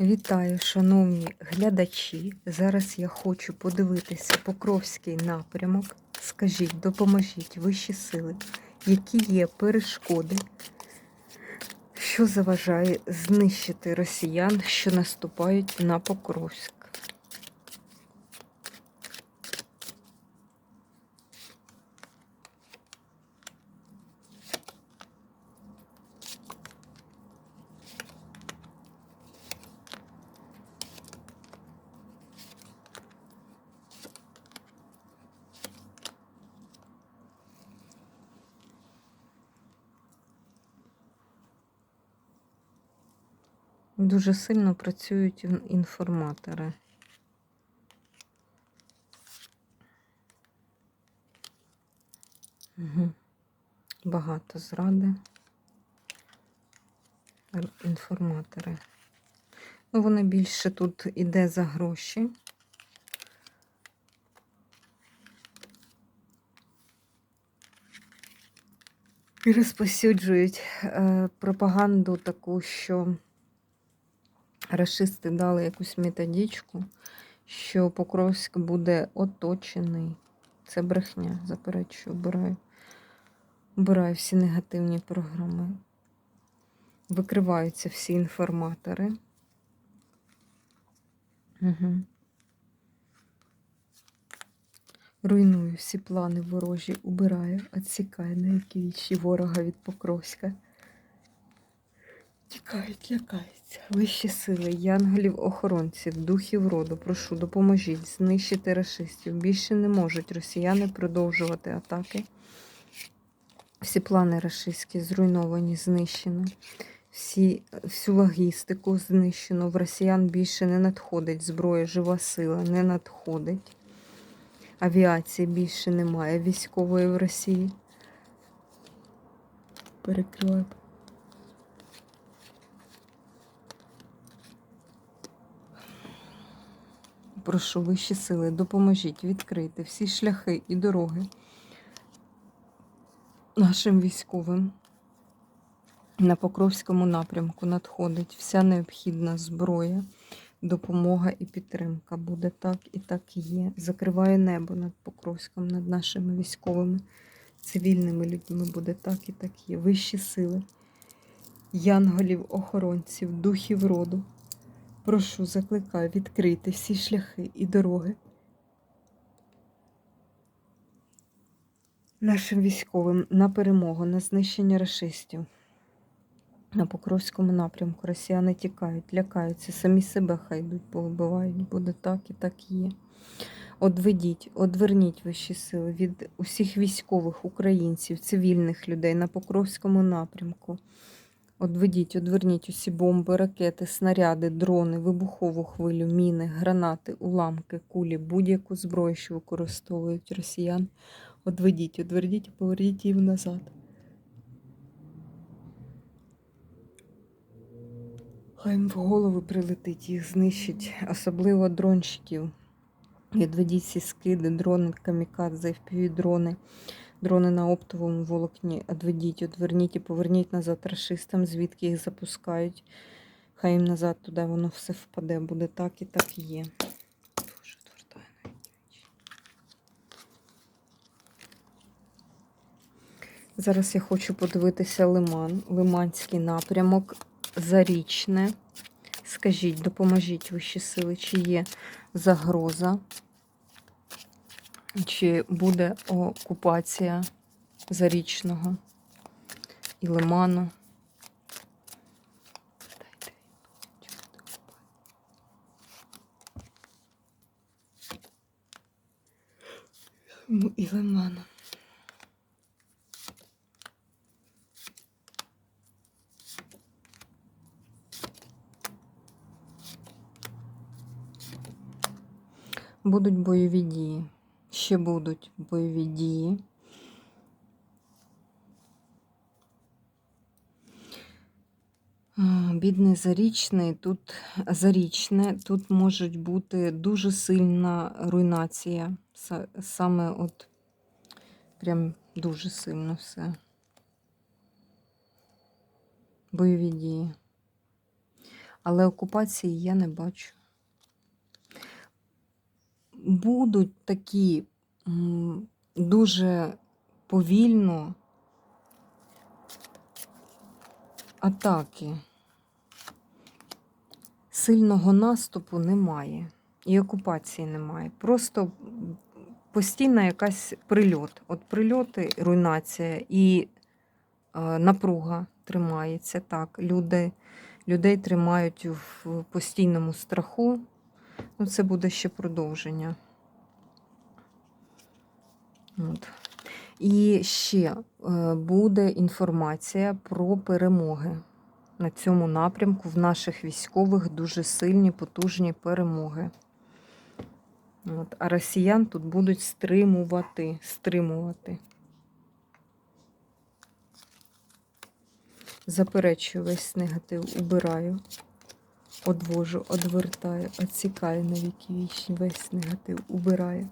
Вітаю, шановні глядачі. Зараз я хочу подивитися Покровський напрямок. Скажіть, допоможіть вищі сили, які є перешкоди, що заважає знищити росіян, що наступають на Покровськ. Дуже сильно працюють інформатори. Угу. Багато зради. Інформатори. Ну, вони більше тут іде за гроші. І розповсюджують е, пропаганду таку, що Рашисти дали якусь методичку, що Покровськ буде оточений. Це брехня, заперечую, обираю. Обираю всі негативні програми. Викриваються всі інформатори. Угу. Руйную всі плани ворожі, убираю, відсікаю на які вічі ворога від Покровська. Тікають, лякаються. Вищі сили, янголів, охоронців, духів роду, прошу, допоможіть знищити рашистів. Більше не можуть росіяни продовжувати атаки. Всі плани рашистські зруйновані, знищено. Всі, всю логістику знищено. В росіян більше не надходить зброя, жива сила, не надходить. Авіації більше немає військової в Росії. Перекриваю. Прошу вищі сили, допоможіть відкрити всі шляхи і дороги нашим військовим. На Покровському напрямку надходить вся необхідна зброя, допомога і підтримка. Буде так і так і є. Закриває небо над Покровськом, над нашими військовими, цивільними людьми. Буде так і так є. Вищі сили, янголів, охоронців, духів роду. Прошу, закликаю відкрити всі шляхи і дороги нашим військовим на перемогу, на знищення рашистів. На Покровському напрямку росіяни тікають, лякаються, самі себе хай йдуть, повбивають. Буде так і так є. Одведіть, одверніть вищі сили від усіх військових українців, цивільних людей на Покровському напрямку. Одведіть, одверніть усі бомби, ракети, снаряди, дрони, вибухову хвилю, міни, гранати, уламки, кулі, будь-яку зброю, що використовують росіян. Одведіть, одверніть і поверніть її назад. Хай їм в голову прилетить, їх знищить, особливо дронщиків. Відведіть всі скиди, дрони, камікадзе, впівдрони, дрони на оптовому волокні. Одведіть, одверніть і поверніть назад рашистам, звідки їх запускають. Хай їм назад туди воно все впаде. Буде так і так є. Зараз я хочу подивитися лиман, лиманський напрямок, зарічне. Скажіть, допоможіть вищі сили, чи є загроза, чи буде окупація зарічного і лиману. Ну, І лиману. Будуть бойові дії. Ще будуть бойові дії. А, Бідний зарічний, тут зарічне, тут може бути дуже сильна руйнація. Саме от прям дуже сильно все. Бойові дії. Але окупації я не бачу. Будуть такі дуже повільно атаки. Сильного наступу немає. І окупації немає. Просто постійна якась прильот. От прильоти, руйнація і е, напруга тримається. Так, люди, людей тримають в постійному страху. Ну, це буде ще продовження. От. І ще е, буде інформація про перемоги на цьому напрямку. В наших військових дуже сильні, потужні перемоги. От. А росіян тут будуть стримувати. стримувати. Заперечую весь негатив, убираю, одвожу, одвертаю, відсікаю на віки вічні, весь негатив убираю.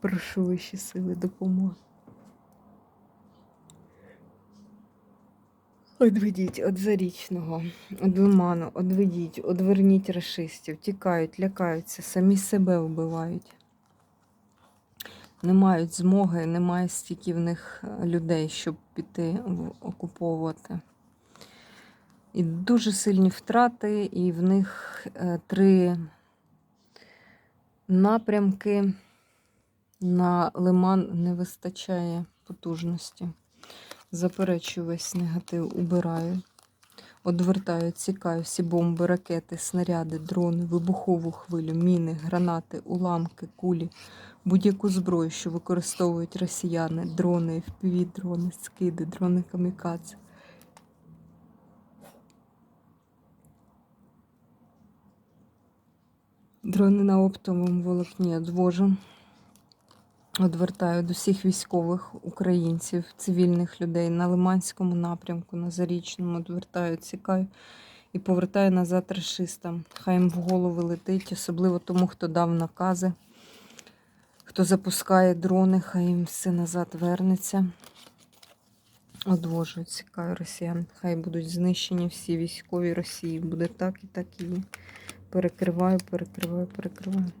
Прошу вищі сили допомоги. Одведіть од зарічного, од лиману, одведіть, одверніть расистів, тікають, лякаються, самі себе вбивають. Не мають змоги, немає стільки в них е, людей, щоб піти окуповувати. І дуже сильні втрати, і в них е, три напрямки на лиман не вистачає потужності. Заперечую весь негатив, убираю. Одвертаю, цікаю всі бомби, ракети, снаряди, дрони, вибухову хвилю, міни, гранати, уламки, кулі, будь-яку зброю, що використовують росіяни, дрони, FPV-дрони, скиди, дрони камікадзе. Дрони на оптовому волокні одвожу. Одвертаю до всіх військових українців, цивільних людей на Лиманському напрямку, на Зарічному, одвертаю, цікаю і повертаю назад расистам. Хай їм в голови летить, особливо тому, хто дав накази, хто запускає дрони, хай їм все назад вернеться. Одвожу, цікаю росіян. Хай будуть знищені всі військові Росії. Буде так і так і. Перекриваю, перекриваю, перекриваю.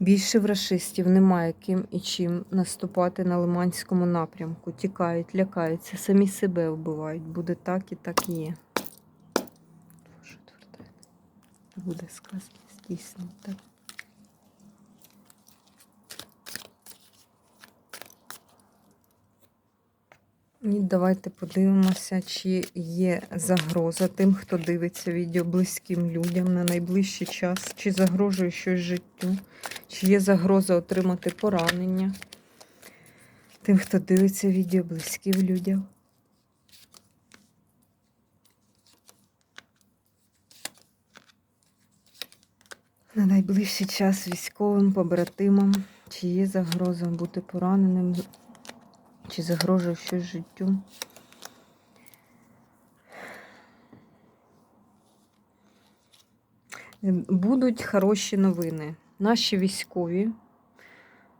Більше в рашистів немає ким і чим наступати на Лиманському напрямку. Тікають, лякаються, самі себе вбивають. Буде так і так і є. Буде сказки здійснено. Так. І давайте подивимося, чи є загроза тим, хто дивиться відео близьким людям на найближчий час, чи загрожує щось життю, чи є загроза отримати поранення? Тим, хто дивиться відео близьким людям. На найближчий час військовим побратимам, чи є загроза бути пораненим, чи загрожує щось життю. Будуть хороші новини. Наші військові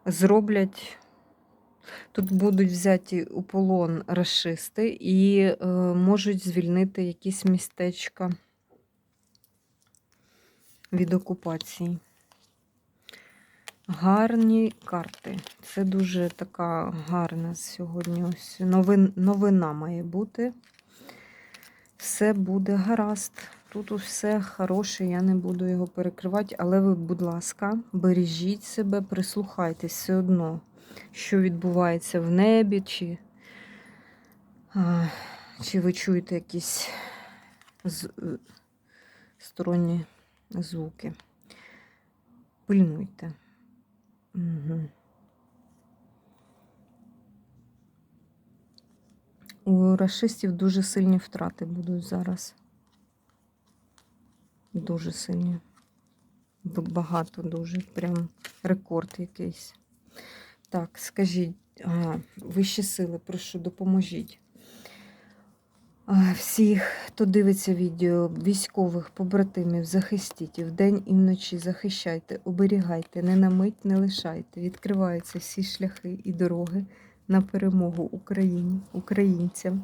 зроблять. Тут будуть взяті у полон расисти і е, можуть звільнити якісь містечка від окупації. Гарні карти. Це дуже така гарна сьогодні. Ось новин, новина має бути. Все буде гаразд. Тут все хороше, я не буду його перекривати, але ви, будь ласка, бережіть себе, прислухайтесь все одно, що відбувається в небі, чи, а, чи ви чуєте якісь з, сторонні звуки. Пильнуйте. У расистів дуже сильні втрати будуть зараз. Дуже сильні. Багато дуже. Прям рекорд якийсь. Так, скажіть, вищі сили, прошу, допоможіть. Всіх, хто дивиться відео, військових, побратимів, захистіть вдень і вночі захищайте, оберігайте, не на мить не лишайте. Відкриваються всі шляхи і дороги на перемогу Україні, українцям.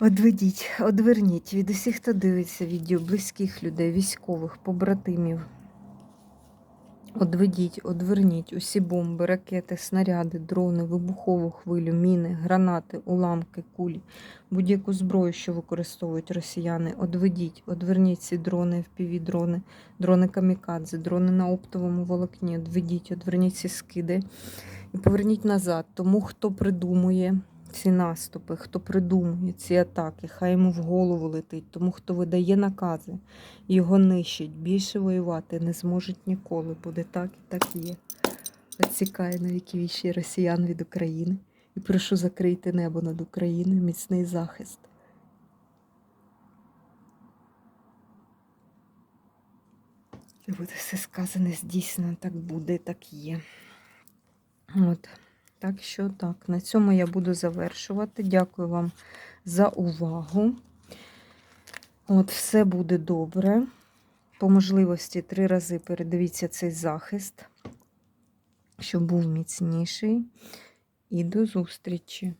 Одведіть, одверніть від усіх, хто дивиться відео, близьких людей, військових, побратимів. Одведіть, одверніть усі бомби, ракети, снаряди, дрони, вибухову хвилю, міни, гранати, уламки, кулі, будь-яку зброю, що використовують росіяни. Одведіть, одверніть ці дрони, FPV-дрони, дрони камікадзе, дрони на оптовому волокні. Одведіть, одверніть ці скиди і поверніть назад. Тому, хто придумує ці наступи, хто придумує ці атаки, хай йому в голову летить. Тому, хто видає накази, його нищить. Більше воювати не зможуть ніколи. Буде так і так є. Відсікає на віки вічі росіян від України. І прошу закрити небо над Україною, міцний захист. Буде все сказане, здійснено, так буде, так є. От. Так що так, на цьому я буду завершувати. Дякую вам за увагу. От, все буде добре. По можливості три рази передивіться цей захист, щоб був міцніший. І до зустрічі!